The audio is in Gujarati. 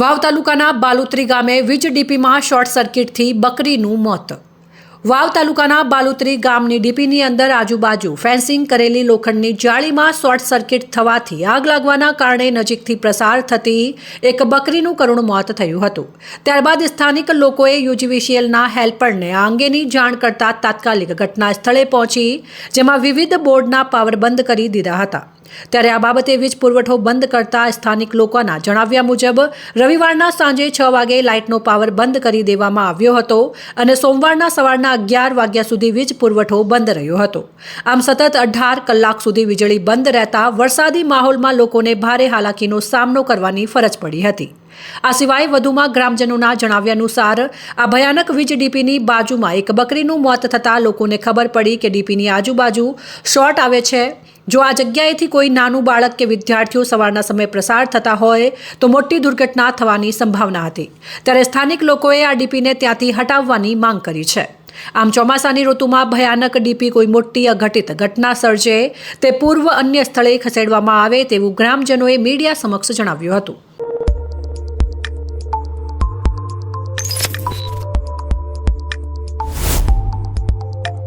વાવ તાલુકાના બાલુત્રી ગામે વીજ ડીપીમાં શોર્ટ સર્કિટથી બકરીનું મોત. વાવ તાલુકાના બાલુત્રી ગામની ડીપીની અંદર આજુબાજુ ફેન્સિંગ કરેલી લોખંડની જાળીમાં શોર્ટ સર્કિટ થવાથી આગ લાગવાના કારણે નજીકથી પ્રસાર થતી એક બકરીનું કરુણ મોત થયું હતું. ત્યારબાદ સ્થાનિક લોકોએ યુજીવીસીએલના હેલ્પરને આ અંગેની જાણ કરતા તાત્કાલિક ઘટના સ્થળે પહોંચી, જેમાં વિવિધ બોર્ડના પાવર બંધ કરી દીધા હતા. ત્યારે આ બાબતે વીજ પુરવઠો બંધ કરતા સ્થાનિક લોકોના જણાવ્યા મુજબ, રવિવારના સાંજે છ વાગે લાઇટનો પાવર બંધ કરી દેવામાં આવ્યો હતો અને સોમવારના સવારના અગિયાર વાગ્યા સુધી વીજ પુરવઠો બંધ રહ્યો હતો. આમ સતત અઢાર કલાક સુધી વીજળી બંધ રહેતા વરસાદી માહોલમાં લોકોને ભારે હાલાકીનો સામનો કરવાની ફરજ પડી હતી. આ સિવાય વધુમાં ગ્રામજનોના જણાવ્યા અનુસાર, આ ભયાનક વીજ ડીપીની બાજુમાં એક બકરીનું મોત થતાં લોકોને ખબર પડી કે ડીપીની આજુબાજુ શોર્ટ આવે છે. જો આ જગ્યાએથી કોઈ નાનું બાળક કે વિદ્યાર્થીઓ સવારના સમયે પ્રસાર થતા હોય, તો મોટી દુર્ઘટના થવાની સંભાવના હતી. ત્યારે સ્થાનિક લોકોએ આ ડીપીને ત્યાંથી હટાવવાની માંગ કરી છે. આમ ચોમાસાની ઋતુમાં ભયાનક ડીપી કોઈ મોટી અઘટિત ઘટના સર્જે, તે પૂર્વ અન્ય સ્થળે ખસેડવામાં આવે તેવું ગ્રામજનોએ મીડિયા સમક્ષ જણાવ્યું હતું.